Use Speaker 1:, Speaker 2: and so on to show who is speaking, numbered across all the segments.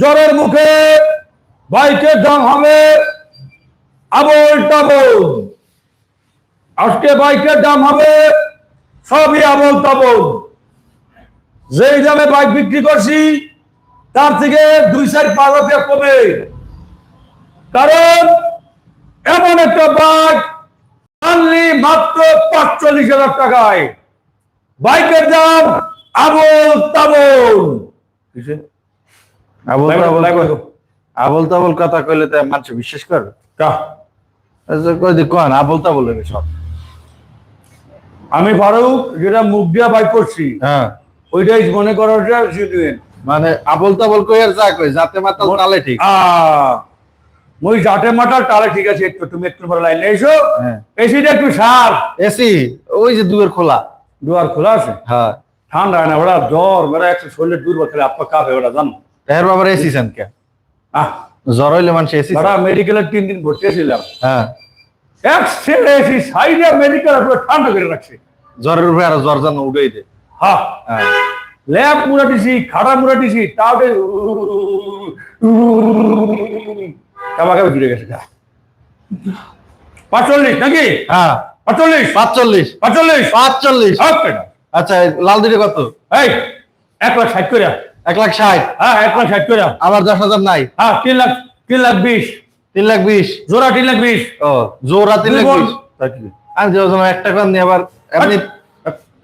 Speaker 1: জ্বরের মুখে বাইকের দাম হবে, আবল তাবল। আজকে বাইকের দাম হবে, সবই আবল তাবল। যেই দামে বাইক বিক্রি করছি, তার থেকে দুই সাইড পাঁচ হাজার কমে। কারণ এমন একটা বাইক অনলি মাত্র পাঁচচল্লিশ হাজার টাকায়। বাইকের দাম আবল তাবল?
Speaker 2: আবল তাবল আবল তাবল কথা কইলে তো মানুষ বিশ্বাস? আচ্ছা, কোন আবল তাবল সব।
Speaker 1: আমি ফারুক যেটা মুখ দিয়া বাইক করছি
Speaker 2: হ্যাঁ।
Speaker 1: ওইটাই মনে করার জেনুইন।
Speaker 2: মানে আবল তাবল কই আর যা কই যাতে মাতাল তালে ঠিক।
Speaker 1: মই জাটে তাহলে ঠিক আছে একটু তুমি একটু পরে লাইনে এসো।
Speaker 2: হ্যাঁ।
Speaker 1: এসিটা একটু সার।
Speaker 2: এসি ওই যে দুয়ের খোলা।
Speaker 1: দুয়ার খোলা আছে?
Speaker 2: হ্যাঁ।
Speaker 1: ঠান্ডা না ওরা জ্বর বেড়া একটু শরীরে দুর্বল খেলে আপনার কাপ ওরা জানো?
Speaker 2: এর বাবার এসি সেন কে? জ্বর হইলে মানুষ এসি
Speaker 1: মেডিকেলে তিন দিন ভর্তি ছিলাম
Speaker 2: হ্যাঁ।
Speaker 1: এক এসি সাইডে মেডিকেল পুরো ঠান্ডা করে রাখছে।
Speaker 2: জ্বরের উপরে আর জ্বর জানো উড়াই দে
Speaker 1: হ্যাঁ।
Speaker 2: হ্যাঁ।
Speaker 1: খাড়া মুড়া দিছি তাও কামাকে ঘুরে গেছে পাঁচচল্লিশ নাকি?
Speaker 2: হ্যাঁ।
Speaker 1: পাঁচচল্লিশ?
Speaker 2: পাঁচচল্লিশ।
Speaker 1: পাঁচচল্লিশ?
Speaker 2: পাঁচচল্লিশ। আচ্ছা। এই লাল দুটো কত?
Speaker 1: এই এক লাখ ষাট করে
Speaker 2: এক লাখ ষাট।
Speaker 1: হ্যাঁ এক লাখ ষাট করে।
Speaker 2: আবার দশ হাজার নাই।
Speaker 1: হ্যাঁ তিন লাখ তিন লাখ বিশ।
Speaker 2: তিন লাখ বিশ।
Speaker 1: জোড়া তিন লাখ বিশ।
Speaker 2: ও জোড়া তিন লাখ বিশ। আমি ওজন একটা করে নিয়ে আবার এমনি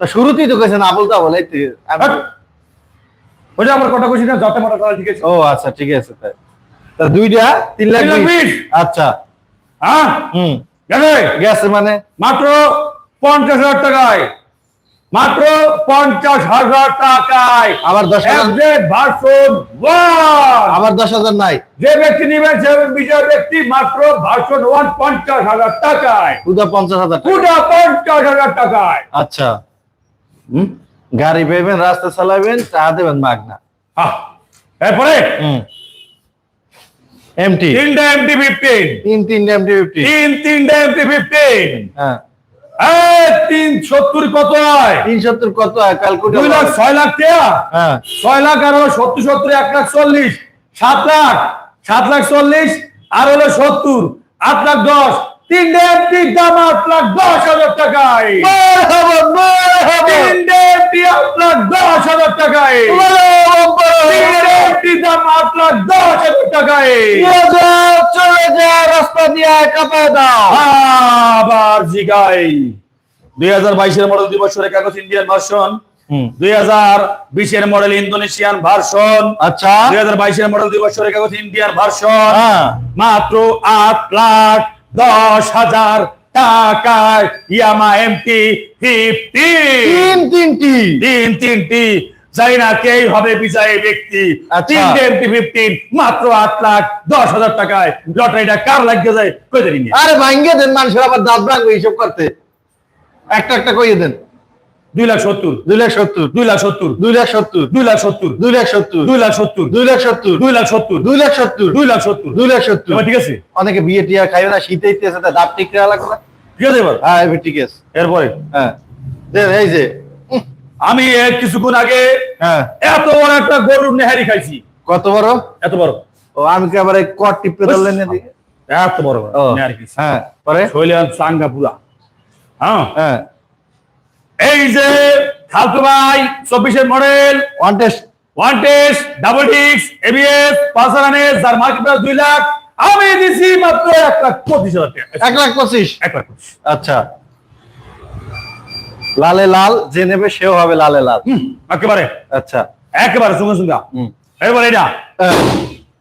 Speaker 2: তা শুরুতেই তো কেছেন এই তো। আমি-
Speaker 1: ওটা আমার কথা কইছি না যত মাথা তাহলে ঠিক আছে
Speaker 2: ও আচ্ছা ঠিক আছে তাই। তা দুইটা তিন লাখ বিশ। আচ্ছা।
Speaker 1: হ্যাঁ?
Speaker 2: হুম।
Speaker 1: গেছে?
Speaker 2: গেছে মানে?
Speaker 1: মাত্র পঞ্চাশ হাজার টাকায়। মাত্র পঞ্চাশ হাজার টাকায়।
Speaker 2: আবার দশ হাজার আবার দশ হাজার নাই।
Speaker 1: যে ব্যক্তি নেবেন সে বিজয় ব্যক্তি মাত্র ভার্সন ওয়ান পঞ্চাশ হাজার টাকায়।
Speaker 2: পুদা পঞ্চাশ হাজার।
Speaker 1: পুরা পঞ্চাশ হাজার টাকায়।
Speaker 2: আচ্ছা। হুম? গাড়ি পেবেন রাস্তা চালাবেন চা দেবেন মাগনা।
Speaker 1: এরপরে?
Speaker 2: এমটি
Speaker 1: তিনটা এমটি ফিফটিন
Speaker 2: তিন তিন এমটি ফিফটিন
Speaker 1: তিন তিনটা এমটি ফিফটিন
Speaker 2: হ্যাঁ।
Speaker 1: তিন সত্তর কত হয়?
Speaker 2: তিন সত্তর কত হয়? ক্যালকুলেটর
Speaker 1: দুই লাখ ছয় লাখ
Speaker 2: হ্যাঁ।
Speaker 1: ছয় লাখ আর সত্তর সত্তর এক লাখ চল্লিশ। সাত লাখ সাত লাখ চল্লিশ আর হলো সত্তর আট লাখ দশ। তিনটে একটির দাম আট লাখ দশ হাজার টাকায়। তিনটে একটি আট লাখ দশ হাজার টাকায়। একটির দাম আট লাখ দশ হাজার টাকায়।
Speaker 2: চলে যায় রাস্তা দিয়ে কাপায় দাও।
Speaker 1: আবার জিগাই। দুই হাজার বাইশের মডেল দুই বছরের কাগজ ইন্ডিয়ান ভার্সন দুই হাজার বিশের মডেল ইন্দোনেশিয়ান ভার্সন
Speaker 2: আচ্ছা।
Speaker 1: দুই হাজার বাইশের মডেল দুই বছরের কাগজ ইন্ডিয়ান ভার্সন মাত্র আট লাখ দশ হাজার টাকায় ইয়ামা এমটি
Speaker 2: তিন তিনটি।
Speaker 1: তিন তিনটি। জানি না কেই হবে বিজয়ী ব্যক্তি।
Speaker 2: আচ্ছা।
Speaker 1: তিনটে এমটি ফিফটিন মাত্র আট লাখ দশ হাজার টাকায়। লটারিটা কার লাগিয়ে যায় কই দেরি নিয়ে
Speaker 2: আরে ভাঙ্গে দেন মানুষের আবার দাঁত ভাঙবে এইসব করতে। একটা একটা কইয়ে দেন।
Speaker 1: দুই লাখ সত্তর
Speaker 2: দুই লাখ সত্তর
Speaker 1: দুই লাখ সত্তর
Speaker 2: দুই লাখ সত্তর
Speaker 1: দুই লাখ সত্তর
Speaker 2: দুই লাখ সত্তর
Speaker 1: দুই লাখ সত্তর
Speaker 2: দুই লাখ সত্তর
Speaker 1: দুই লাখ সত্তর
Speaker 2: দুই লাখ সত্তর
Speaker 1: দুই লাখ সত্তর
Speaker 2: দুই লাখ সত্তর
Speaker 1: ঠিক আছে
Speaker 2: অনেকে বিয়ে টিয়া খাইবে না শীতে ইতে দাঁত ঠিক করা লাগবে
Speaker 1: ঠিক আছে এবার
Speaker 2: হ্যাঁ এবার ঠিক আছে
Speaker 1: এরপরে
Speaker 2: হ্যাঁ এই যে
Speaker 1: আমি কিছুক্ষণ আগে
Speaker 2: হ্যাঁ
Speaker 1: এত বড় একটা গরুর নেহারি খাইছি
Speaker 2: কত বড়
Speaker 1: এত বড়
Speaker 2: ও আমি কি আবার এই কট টিপে ধরলেন
Speaker 1: এত বড় বড় নেহারি খাইছি
Speaker 2: হ্যাঁ পরে
Speaker 1: শৈলান চাঙ্গা পুরা হ্যাঁ
Speaker 2: হ্যাঁ
Speaker 1: এই যে খালতু ভাই চব্বিশের model
Speaker 2: one test
Speaker 1: one test double ডিক্স এবিএস পালসারানের যার মার্কেট প্রাইস দুই লাখ আমি দিছি মাত্র এক লাখ পঁচিশ হাজার টাকা।
Speaker 2: এক লাখ পঁচিশ?
Speaker 1: এক লাখ পঁচিশ।
Speaker 2: আচ্ছা। লালে লাল যে নেবে সেও হবে লালে লাল।
Speaker 1: একেবারে।
Speaker 2: আচ্ছা।
Speaker 1: একেবারে এবার এটা।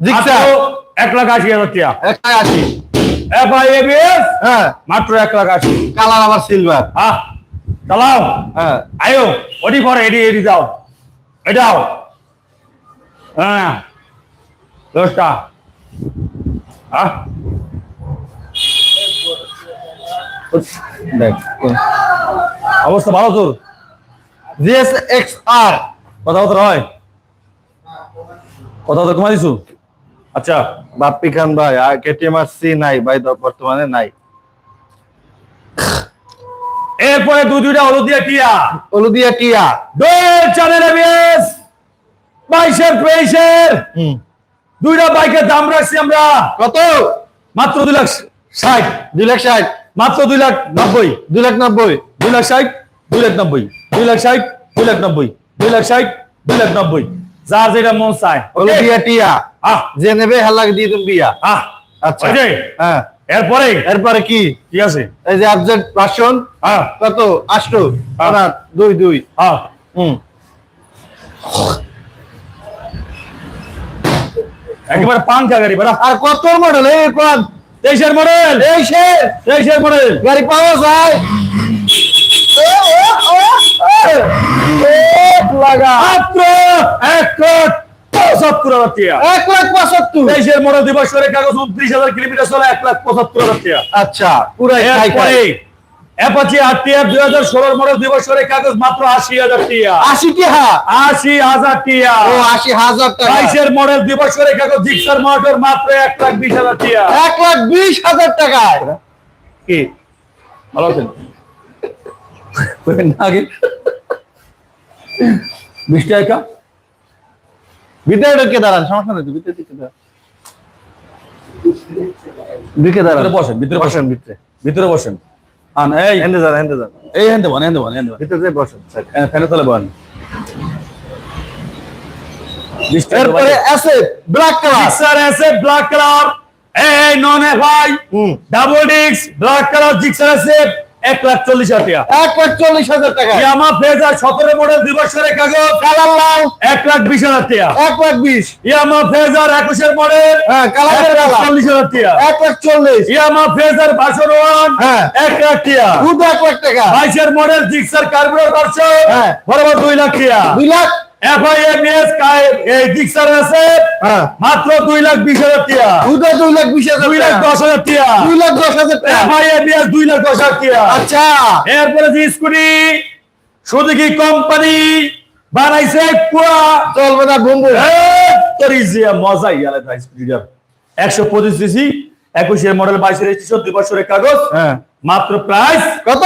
Speaker 2: জিক্সা।
Speaker 1: মাত্র এক লাখ আশি হাজার টাকা।
Speaker 2: একটা আশি।
Speaker 1: এফআই
Speaker 2: হ্যাঁ।
Speaker 1: মাত্র এক লাখ আশি।
Speaker 2: কালার আবার সিলভার
Speaker 1: হ্যাঁ চালাও
Speaker 2: হ্যাঁ।
Speaker 1: আয়ো ওটি পরে এটি এটি যাও এটাও হ্যাঁ। দশটা। হ্যাঁ
Speaker 2: দেখ
Speaker 1: অবস্থা ভালো তোর।
Speaker 2: জিএস এক্স আর
Speaker 1: কথা বলতে হয়। কথা বলতে কমা দিছু? আচ্ছা।
Speaker 2: বাপ্পি খান ভাই আর কেটিএম আর সি নাই ভাই দ- বর্তমানে নাই।
Speaker 1: এরপরে দু দুইটা হলুদিয়া টিয়া
Speaker 2: হলুদিয়া টিয়া
Speaker 1: দোল চ্যানেল এবিএস বাইশের তেইশের
Speaker 2: হুম
Speaker 1: দুইটা বাইকের দাম রাখছি আমরা
Speaker 2: কত
Speaker 1: মাত্র দুই লাখ ষাট
Speaker 2: দুই লাখ ষাট
Speaker 1: মাত্র দুই লাখ নব্বই
Speaker 2: দুই লাখ নব্বই
Speaker 1: দুই লাখ ষাট দুই লাখ নব্বই দুই লাখ ষাট দুই লাখ নব্বই দুই লাখ ষাট দুই লাখ নব্বই যার যেটা মন চায়
Speaker 2: হলো
Speaker 1: Okay?
Speaker 2: বিয়া টিয়া
Speaker 1: আহ
Speaker 2: যে নেবে হাল্লাক দিয়ে তুমি বিয়া
Speaker 1: আহ
Speaker 2: আচ্ছা হ্যাঁ
Speaker 1: এরপরে
Speaker 2: এরপরে কি
Speaker 1: কি আছে
Speaker 2: এই যে আবজেক্ট ভার্সন
Speaker 1: হ্যাঁ
Speaker 2: কত আষ্ট
Speaker 1: হ্যাঁ।
Speaker 2: আপনার দুই দুই
Speaker 1: হ্যাঁ
Speaker 2: হুম
Speaker 1: একেবারে পাঙ্খা গাড়ি বেড়া
Speaker 2: আর কত মডেল এই কোন
Speaker 1: তেইশের মডেল
Speaker 2: এই সে
Speaker 1: তেইশের মডেল
Speaker 2: গাড়ি পাওয়া যায় এক লাগা
Speaker 1: মাত্র এক কোট টাকা।
Speaker 2: এক লাখ পঁচাত্তর।
Speaker 1: তেইশের মডেল দিবসের কাগজ উনত্রিশ হাজার কিলোমিটার চলে এক লাখ পঁচাত্তর
Speaker 2: আচ্ছা পুরাই
Speaker 1: দুই হাজার ষোলোর মডেল দিবসের কাগজ মাত্র আশি হাজার টাকা।
Speaker 2: আশি টিহা
Speaker 1: আশি হাজার টাকা।
Speaker 2: ও আশি হাজার
Speaker 1: বাইশের মডেল দিবসের কাগজ জিক্সার মোটর মাত্র এক লাখ বিশ হাজার টাকা।
Speaker 2: এক লাখ বিশ হাজার টাকায়
Speaker 1: কি? ভালো আছেন? আগে। বিশ টাকা?
Speaker 2: ভিতরে ঢুকে দাঁড়ান সমস্যা নেই ভিতরে ঢুকে দাঁড়ান। ঢুকে দাঁড়ান।
Speaker 1: বসেন, ভিতরে বসেন।
Speaker 2: ভিতরে।
Speaker 1: ভিতরে বসেন। আন এই।
Speaker 2: হেন্দে যান হেন্দে যান
Speaker 1: এই হেন্দে বন হেন্দে বন হেন্দে
Speaker 2: ভিতরে বসেন
Speaker 1: ফেলে তলে বন।
Speaker 2: এরপরে আছে ব্ল্যাক কালার
Speaker 1: জিক্সার আছে ব্ল্যাক কালার এই নন এফআই ডাবল ডিক্স ব্ল্যাক কালার জিক্সার আছে এক লাখ চল্লিশ হাজার টাকা।
Speaker 2: এক লাখ চল্লিশ হাজার টাকা।
Speaker 1: ইয়ামা ফেজার সতেরো মডেল দিবসের কাগজ।
Speaker 2: কালার লাল।
Speaker 1: এক লাখ বিশ হাজার টাকা।
Speaker 2: এক লাখ বিশ।
Speaker 1: ইয়ামা ফেজার একুশের মডেল।
Speaker 2: হ্যাঁ কালারের কালার
Speaker 1: চল্লিশ হাজার টাকা।
Speaker 2: এক লাখ চল্লিশ।
Speaker 1: Yamaha Fazer version one.
Speaker 2: হ্যাঁ।
Speaker 1: এক লাখ টাকা।
Speaker 2: শুধু এক লাখ টাকা।
Speaker 1: বাইশের মডেল জিক্সার কার্বোরেটর ভার্সন
Speaker 2: হ্যাঁ।
Speaker 1: বরাবর দুই লাখ টাকা।
Speaker 2: দুই লাখ হ্যাঁ।
Speaker 1: মাত্র দুই লাখ বিশ হাজার
Speaker 2: দুই লাখ বিশ হাজার
Speaker 1: দুই লাখ দশ হাজার
Speaker 2: দুই লাখ দশ হাজার
Speaker 1: দুই লাখ দশ হাজার
Speaker 2: আচ্ছা।
Speaker 1: এরপরে যে স্কুটি শুধু কোম্পানি বানাইছে পুরা।
Speaker 2: চলবে না বন্ধু
Speaker 1: মজা ইয়ালে ভাই একশো পঁচিশ সিসি একুশের মডেল বাইশের রেজিস্ট্রেশন দুই বছরের কাগজ।
Speaker 2: হ্যাঁ।
Speaker 1: মাত্র প্রাইস
Speaker 2: কত?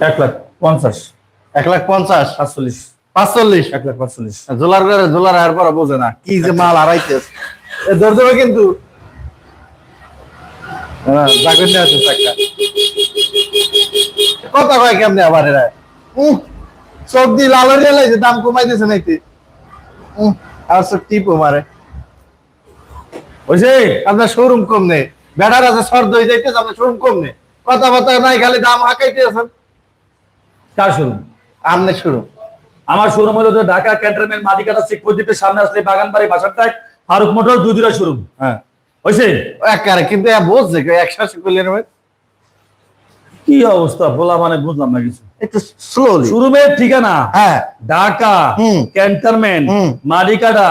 Speaker 1: এক লাখ পঞ্চাশ।
Speaker 2: এক লাখ পঞ্চাশ।
Speaker 1: সাতচল্লিশ
Speaker 2: পাঁচচল্লিশ।
Speaker 1: এক লাখ পাঁচচল্লিশ।
Speaker 2: জোলার করে জোলার আর পরে বোঝে না। কি যে মাল হারাইতে ধরে দেবে কিন্তু। জাগর নিয়ে আছে চাক্কা। কথা কয় কেমনে আবার এরা? উহ, চোখ দিয়ে লাল দাম কমাই দিয়েছে নাকি? উহ, আর সব টিপো মারে।
Speaker 1: বুঝছে
Speaker 2: আপনার শোরুম কম নেই। বেড়ার আছে সর্দ হয়ে যাইতেছে আপনার শোরুম কম নেই। কথা কথাবার্তা নাই খালি দাম হাঁকাইতে আছেন
Speaker 1: কার শোরুম?
Speaker 2: আমনে শোরুম
Speaker 1: আমার শোরুম হলো যে ঢাকা ক্যান্টনমেন্ট মাদিকাটা চেক প্রদীপের সামনে আসলে বাগানবাড়ি বাসারটায় ফারুক মোটর দুই দুটা শোরুম।
Speaker 2: হ্যাঁ।
Speaker 1: হয়েছে
Speaker 2: একারে কিন্তু বুঝছে একসাথে করলে নেবে
Speaker 1: কি অবস্থা? বলা মানে বুঝলাম না কিছু।
Speaker 2: একটু স্লোলি
Speaker 1: শোরুমের ঠিকানা?
Speaker 2: হ্যাঁ।
Speaker 1: ঢাকা ক্যান্টনমেন্ট
Speaker 2: হুম।
Speaker 1: মাদিকাটা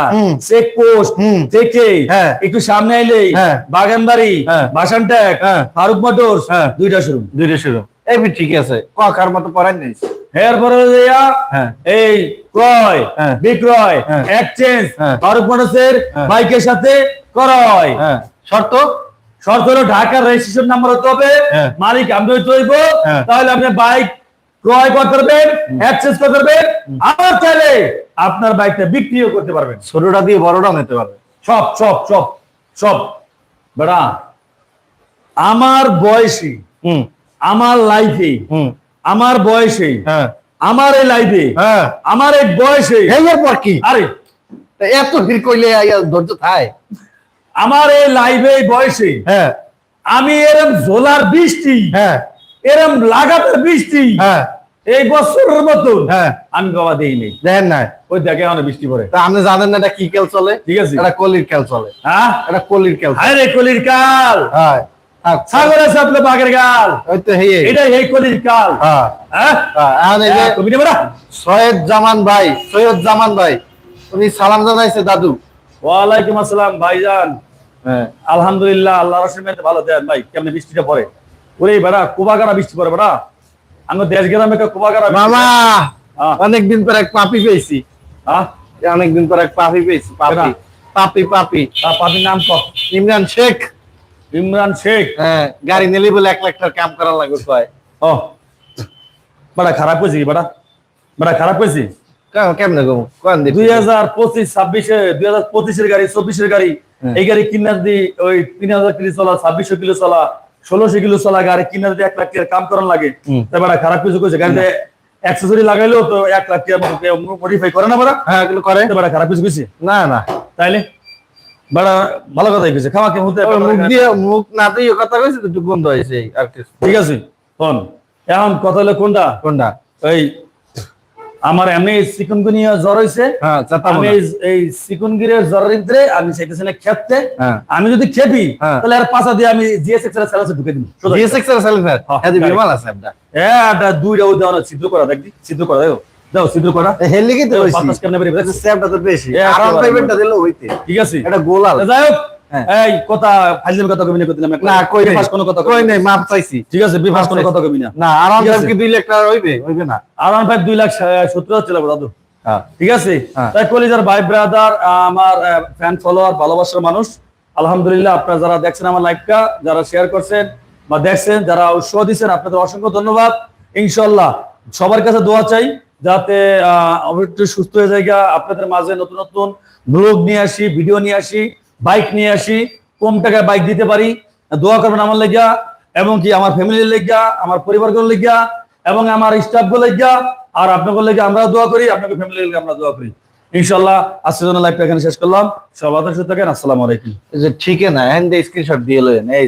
Speaker 1: চেক পোস্ট থেকে
Speaker 2: হ্যাঁ।
Speaker 1: একটু সামনে
Speaker 2: হ্যাঁ।
Speaker 1: বাগানবাড়ি
Speaker 2: হ্যাঁ।
Speaker 1: বাসানট্যাক
Speaker 2: হ্যাঁ।
Speaker 1: ফারুক মোটরস
Speaker 2: হ্যাঁ।
Speaker 1: দুইটা শোরুম।
Speaker 2: দুইটা শোরুম। এই ঠিক আছে। কার মতো পড়াই নেই
Speaker 1: এরপরে। এই ক্রয়। বিক্রয়। এক্সচেঞ্জ। ফারুক মোটরসের। বাইকের সাথে ক্রয়
Speaker 2: শর্ত
Speaker 1: শর্ত হলো ঢাকার রেজিস্ট্রেশন নাম্বার হতে হবে। মালিক আমি হইতে
Speaker 2: হ্যাঁ।
Speaker 1: তাহলে আপনি বাইক ক্রয় করতে পারবেন এক্সচেঞ্জ করতে পারবেন আবার চাইলে আপনার বাইকটা বিক্রিও করতে পারবেন
Speaker 2: ছোটটা দিয়ে বড়টা নিতে পারবে
Speaker 1: সব সব সব সব বেড়া আমার বয়সী আমার লাইফে আমার বয়সে
Speaker 2: হ্যাঁ।
Speaker 1: আমার এই লাইফে
Speaker 2: হ্যাঁ।
Speaker 1: আমার এই বয়সে
Speaker 2: এই কি?
Speaker 1: আরে।
Speaker 2: এত ভিড় করলে ধৈর্য থায়?
Speaker 1: আমার এই লাইফে এই বয়সে
Speaker 2: হ্যাঁ।
Speaker 1: আমি এরম ঝোলার বৃষ্টি
Speaker 2: হ্যাঁ।
Speaker 1: এরম লাগাতার বৃষ্টি
Speaker 2: হ্যাঁ।
Speaker 1: এই বছরের মতন
Speaker 2: হ্যাঁ।
Speaker 1: আমি বাবা দেইনি।
Speaker 2: দেখেন না
Speaker 1: ওই দেখে অনেক বৃষ্টি পড়ে।
Speaker 2: তা আপনি জানেন না এটা কি খেল চলে?
Speaker 1: ঠিক আছে।
Speaker 2: এটা কলির খেল চলে।
Speaker 1: হ্যাঁ?
Speaker 2: এটা কলির খেল
Speaker 1: হায় রে কলির কাল!
Speaker 2: হ্যাঁ। আচ্ছা।
Speaker 1: সাগরে সাপলে বাঘের গাল।
Speaker 2: ওই তো হেয়ে
Speaker 1: এই কলির কাল
Speaker 2: হ্যাঁ।
Speaker 1: হ্যাঁ?
Speaker 2: এই
Speaker 1: তুমি নেবে
Speaker 2: সৈয়দ জামান ভাই সৈয়দ জামান ভাই উনি সালাম জানাইছে দাদু।
Speaker 1: ওয়ালাইকুম আসসালাম ভাইজান। আলহামদুলিল্লাহ আল্লাহ ভালো দেন। ভাই কেমন বৃষ্টিটা পড়ে? ওরে বেড়া কুবাগাড়া বৃষ্টি পড়ে বেড়া। আমি দেশ গ্রামে বৃষ্টি
Speaker 2: মামা। অনেকদিন পর এক পাপি পেয়েছি।
Speaker 1: হ্যাঁ?
Speaker 2: অনেকদিন পর এক পাপি পেয়েছি পাপি।
Speaker 1: কেনা?
Speaker 2: পাপি পাপি।
Speaker 1: নাম
Speaker 2: ইমরান শেখ।
Speaker 1: ইমরান শেখ।
Speaker 2: হ্যাঁ গাড়ি নিলি বলে এক লাখ টাকার কাম করা লাগবে কয়?
Speaker 1: ও। বড়া খারাপ হয়েছে কি বড়া বড়া খারাপ হয়েছে?
Speaker 2: কেমন কেমনে গো? কোন
Speaker 1: দুই হাজার পঁচিশ ছাব্বিশে দুই হাজার পঁচিশের গাড়ি চব্বিশের গাড়ি
Speaker 2: হ্যাঁ।
Speaker 1: এই গাড়ি কিনার দি ওই তিন হাজার কিলো চলা ছাব্বিশশো কিলো চলা ষোলোশো কিলো চলা গাড়ি কিনার দিয়ে এক লাখ টাকার কাম করার লাগে।
Speaker 2: হুম।
Speaker 1: তারপরে খারাপ কিছু করেছে গাড়িতে অ্যাক্সেসরি লাগাইলেও তো এক লাখ টাকা মডিফাই করে না বড়া
Speaker 2: হ্যাঁ করে।
Speaker 1: তারপরে খারাপ কিছু কইছে?
Speaker 2: না না।
Speaker 1: তাইলে? বড়া ভালো কথাই কইছে খাওয়া কেমন
Speaker 2: ওই মুখ দিয়ে মুখ না দিয়ে কথা কইছে তো একটু বন্ধ আর কিছু
Speaker 1: ঠিক আছে শোন এখন কথা হলো কোনটা?
Speaker 2: কোনটা?
Speaker 1: এই আমার এমনি চিকুনগুনিয়া জ্বর
Speaker 2: হ্যাঁ
Speaker 1: আমি এই- এই চিকুনগিরের জ্বরের ভিতরে আমি চাইতেছি না খেতে
Speaker 2: হ্যাঁ।
Speaker 1: আমি যদি খেপি
Speaker 2: হ্যাঁ।
Speaker 1: তাহলে আর দিয়ে আমি জিএসএক্স এর স্যালাসে ঢুকে দিব। সোজা।
Speaker 2: জিএসএক্স এর সাইলেন্সার
Speaker 1: হ্যাঁ,
Speaker 2: বিমাল আছে
Speaker 1: এটা দুইটা উদাহরণ ছিদ্র করা দেখবি? ছিদ্র করা দেখো। দাও ছিদ্র করা।
Speaker 2: হেলিকে তো হইছি
Speaker 1: বাতাস কেমনে বেরিয়ে দেখছিস?
Speaker 2: স্যাপটা তো বেশি। আর পেমেন্টটা দিলে হইতে।
Speaker 1: ঠিক আছে।
Speaker 2: এটা গোলাল।
Speaker 1: তা যাই হোক
Speaker 2: হ্যাঁ।
Speaker 1: এই কথা ফাইজের কথা কবি না
Speaker 2: না কই নাই।
Speaker 1: বিফাস কোনো কথা
Speaker 2: কই নাই মাপ চাইছি
Speaker 1: ঠিক আছে বিফাস কোনো কথা কবি না।
Speaker 2: না আর কি দুই লাখ টাকা হইবে? হইবে না।
Speaker 1: আরাম ভাই দুই লাখ ছিল দাদু।
Speaker 2: হ্যাঁ।
Speaker 1: ঠিক আছে?
Speaker 2: হ্যাঁ।
Speaker 1: তাই কলিজার ভাই ব্রাদার আমার ফ্যান ফলোয়ার ভালোবাসার মানুষ আলহামদুলিল্লাহ আপনারা যারা দেখছেন আমার লাইভটা যারা শেয়ার করছেন বা দেখছেন যারা উৎসাহ দিচ্ছেন আপনাদের অসংখ্য ধন্যবাদ। ইনশাল্লাহ সবার কাছে দোয়া চাই। যাতে একটু সুস্থ হয়ে যায় আপনাদের মাঝে নতুন নতুন ব্লগ নিয়ে আসি ভিডিও নিয়ে আসি বাইক নিয়ে আসি, কম টাকায় বাইক দিতে পারি। দোয়া করবেন আমার লেগা এবং কি আমার ফ্যামিলির লেগা আমার পরিবারগুলোর লেগা এবং আমার স্টাফগুলো লেগা আর আপনাদের লেগে আমরা দোয়া করি আপনাকে ফ্যামিলির লেগে আমরা দোয়া করি। ইনশাল্লাহ আজকের জন্য লাইভটা এখানে শেষ করলাম। সবাই থাকেন, আসসালামু আলাইকুম।
Speaker 2: ঠিক না স্ক্রিনশট দিয়ে